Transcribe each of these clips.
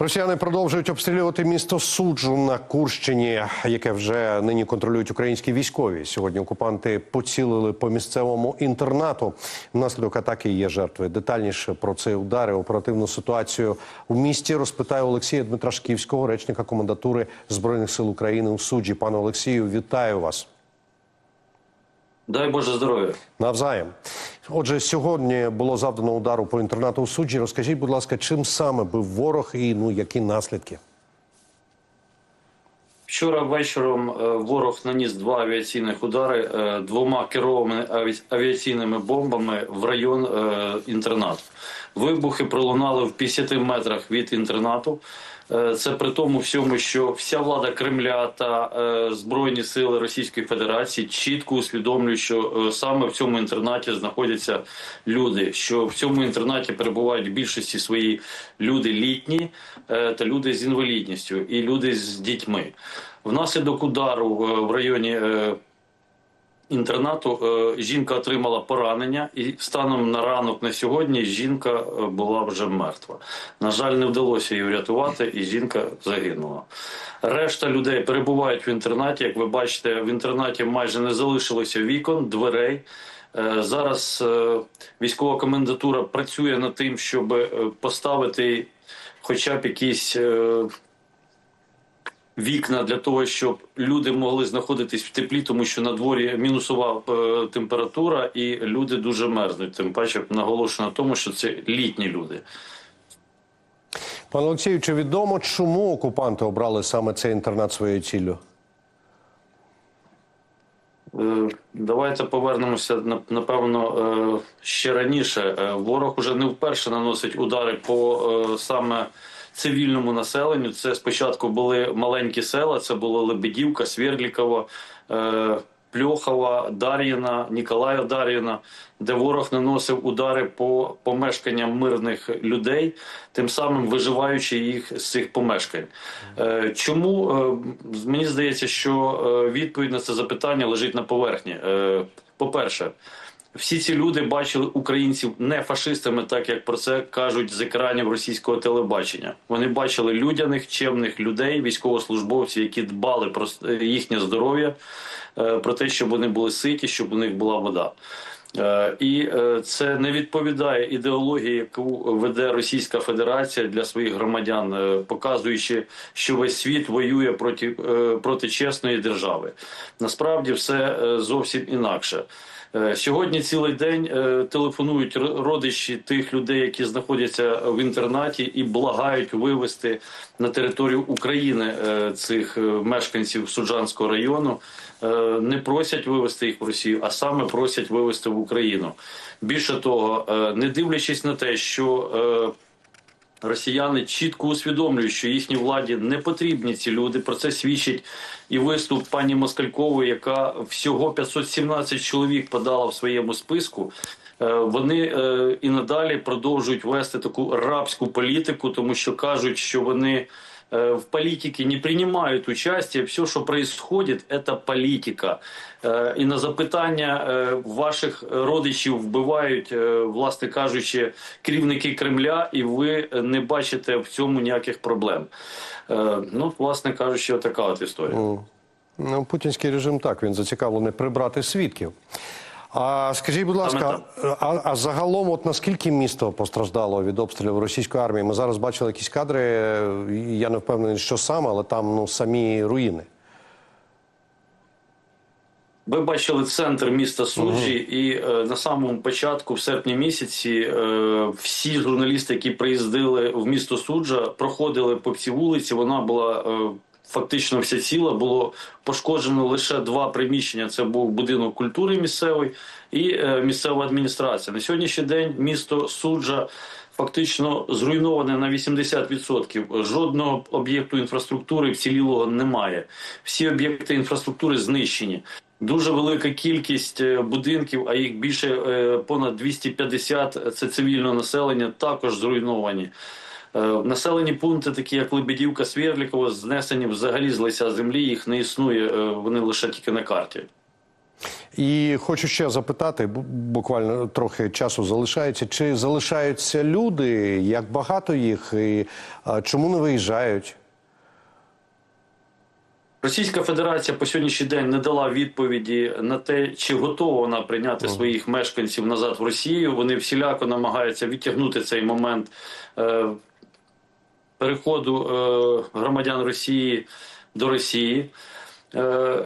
Росіяни продовжують обстрілювати місто Суджу на Курщині, яке вже нині контролюють українські військові. Сьогодні окупанти поцілили по місцевому інтернату. Внаслідок атаки є жертви. Детальніше про цей удар і оперативну ситуацію в місті розпитає Олексія Дмитрашківського, речника комендатури збройних сил України у суджі. Пане Олексію, вітаю вас. Дай Боже здоров'я. Навзаєм. Отже, сьогодні було завдано удару по інтернату у суджі. Розкажіть, будь ласка, чим саме бив ворог і ну які наслідки? Вчора вечором е, ворог наніс два авіаційних удари е, двома керованими аві- авіаційними бомбами в район е, інтернату. Вибухи пролунали в 50 метрах від інтернату. Це при тому всьому, що вся влада Кремля та Збройні сили Російської Федерації чітко усвідомлюють, що саме в цьому інтернаті знаходяться люди, що в цьому інтернаті перебувають в більшості свої люди літні та люди з інвалідністю і люди з дітьми. Внаслідок удару е, в районі е, інтернату е, жінка отримала поранення, і станом на ранок на сьогодні жінка була вже мертва. На жаль, не вдалося її врятувати, і жінка загинула. Решта людей перебувають в інтернаті. Як ви бачите, в інтернаті майже не залишилося вікон, дверей. Зараз військова комендатура працює над тим, щоб поставити хоча б якісь вікна для того, щоб люди могли знаходитись в теплі, тому що на дворі мінусова е, температура, і люди дуже мерзнуть. Тим паче наголошено на тому, що це літні люди. Пане Олексію, чи відомо, чому окупанти обрали саме цей інтернат своєю ціллю? Е, Давайте повернемося напевно е, ще раніше. Ворог уже не вперше наносить удари по саме цивільному населенню. Це спочатку були маленькі села, це було Лебедівка, Свердлікова, е, Пльохова, Дар'їна, Ніколая Дар'їна, де ворог наносив удари по помешканням мирних людей, тим самим виживаючи їх з цих помешкань. Е, Чому е, мені здається, що відповідь на це запитання лежить на поверхні? Е, По-перше, всі ці люди бачили українців не фашистами, так як про це кажуть з екранів російського телебачення. Вони бачили людяних, чемних людей, військовослужбовців, які дбали про їхнє здоров'я, е, про те, щоб вони були ситі, щоб у них була вода. Е, І е, це не відповідає ідеології, яку веде Російська Федерація для своїх громадян, е, показуючи, що весь світ воює проти, проти чесної держави. Насправді все зовсім інакше. Сьогодні цілий день телефонують родичі тих людей, які знаходяться в інтернаті, і благають вивезти на територію України цих мешканців Суджанського району. Не просять вивезти їх в Росію, а саме просять вивезти в Україну. Більше того, е, не дивлячись на те, що е, Росіяни чітко усвідомлюють, що їхній владі не потрібні ці люди. Про це свідчить і виступ пані Москалькової, яка всього 517 чоловік подала в своєму списку. Е, Вони і надалі продовжують вести таку рабську політику, тому що кажуть, що вони в политике не принимают участие. Все, что происходит, это політика. Е, І на запитання е, ваших родичів вбивають, власне кажучи, керівники Кремля, і ви не бачите в цьому ніяких проблем. Е, Ну, власне кажучи, така от історія. Ну, путінський режим так він зацікавлений прибрати свідків. А скажіть, будь ласка, а, а загалом, от наскільки місто постраждало від обстрілів російської армії? Ми зараз бачили якісь кадри. Я не впевнений, що саме, але там ну самі руїни. Ви бачили центр міста Суджі, і е, на самому початку, в серпні місяці, е, всі журналісти, які приїздили в місто Суджа, проходили по цій вулиці. Вона була е, фактично вся ціла. Було пошкоджено лише два приміщення. Це був будинок культури місцевий і е, місцева адміністрація. На сьогоднішній день місто Суджа. Фактично зруйноване на 80%. Жодного об'єкту інфраструктури вцілілого немає. Всі об'єкти інфраструктури знищені. Дуже велика кількість е, будинків, а їх більше е, понад 250 – це цивільне населення, також зруйновані. Е, Населені пункти, такі як Лебедівка, Свєрлікова, знесені взагалі з лиця землі. Їх не існує, е, вони лише тільки на карті. І хочу ще запитати, буквально трохи часу залишається. Чи залишаються люди? Як багато їх? І чому не виїжджають? Російська Федерація по сьогоднішній день не дала відповіді на те, чи готова вона прийняти своїх мешканців назад в Росію. Вони всіляко намагаються відтягнути цей момент е, переходу е, громадян Росії до Росії. Е,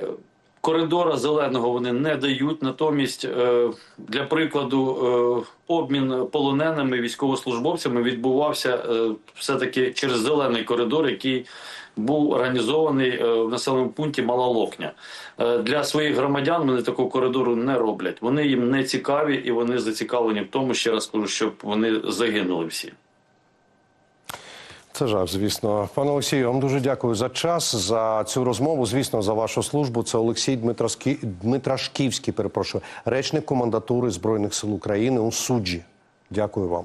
коридора зеленого вони не дають. Натомість, е, для прикладу, обмін полоненими військовослужбовцями відбувався все-таки через зелений коридор, який був організований в населеному пункті Мала Локня. Для своїх громадян вони такого коридору не роблять. Вони їм не цікаві і вони зацікавлені в тому, ще раз кажу, щоб вони загинули всі. Це жах, звісно. Пане Олексію, вам дуже дякую за час, за цю розмову. Звісно, за вашу службу. Це Олексій Дмитрашкі... Дмитрашківський, перепрошую, речник командатури Збройних сил України у суджі. Дякую вам.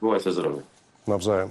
Бувайте здорові. Навзаєм.